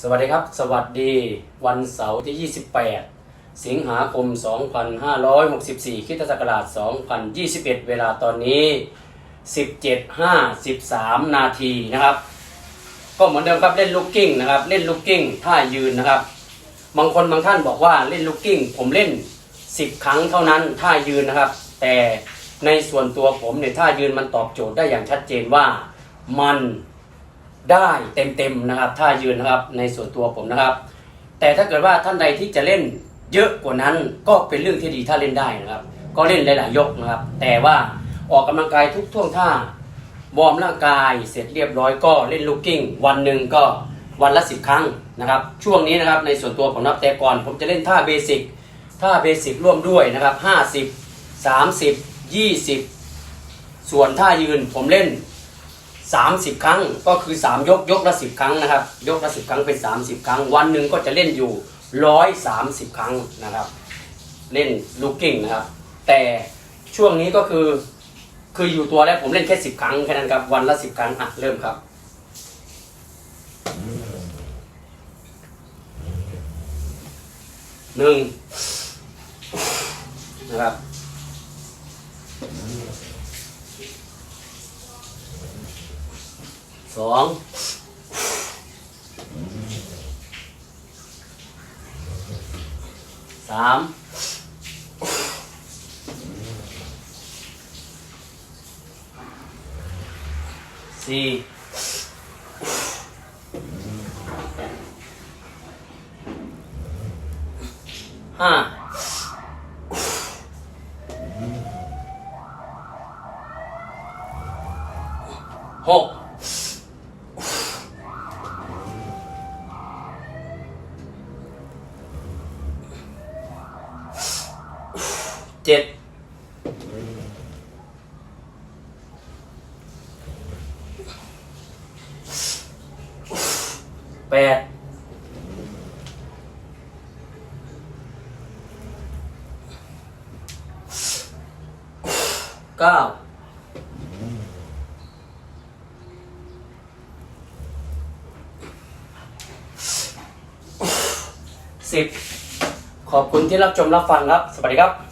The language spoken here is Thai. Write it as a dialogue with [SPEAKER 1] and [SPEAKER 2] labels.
[SPEAKER 1] สวัสดีครับ สวัสดีวันเสาร์ที่ 28 สิงหาคม 2564คริสตศักราช 2021 เวลาตอนนี้ 17.53 นาทีนะครับ ก็เหมือนเดิมครับเล่นลูกกิ้งนะครับ เล่นลูกกิ้งท่ายืนนะครับ บางคนบางท่านบอกว่าเล่นลูกกิ้งผมเล่น 10 ครั้งเท่านั้นท่ายืนนะครับ แต่ในส่วนตัวผมเนี่ยท่ายืนมันตอบโจทย์ได้อย่างชัดเจนว่ามัน ได้เต็มๆนะครับ ถ้ายืนนะครับในส่วนตัวผมนะครับ แต่ถ้าเกิดว่าท่านใดที่จะเล่นเยอะกว่านั้นก็เป็นเรื่องที่ดีถ้าเล่นได้นะครับ ก็เล่นหลายๆยกนะครับ แต่ว่าออกกำลังกายทุกท่วงท่าวอร์มร่างกายเสร็จเรียบร้อยก็เล่นลูกกิ้ง วันหนึ่งก็วันละสิบครั้งนะครับ ช่วงนี้นะครับในส่วนตัวผมนับแต่ก่อน ผมจะเล่นท่าเบสิกท่าเบสิกร่วมด้วยนะครับห้าสิบสามสิบยี่สิบส่วนท่ายืนผมเล่น 30 ครั้งก็คือ 3 ยกยกละ 10 ครั้งนะครับ ยกละ 10 ครั้งเป็น 30 ครั้ง วันหนึ่งก็จะเล่นอยู่ 130 ครั้งนะครับ เล่นลูกกิ้งนะครับ แต่ช่วงนี้ก็คือคืออยู่ตัวแล้วผมเล่นแค่10 ครั้งแค่นั้นครับวันละ 10 ครั้งอะเริ่มครับหนึ่งนะครับ สองสามสี่ห้าหก เจ็ดแปดเก้าสิบขอบคุณที่รับชมรับฟังครับ สวัสดีครับ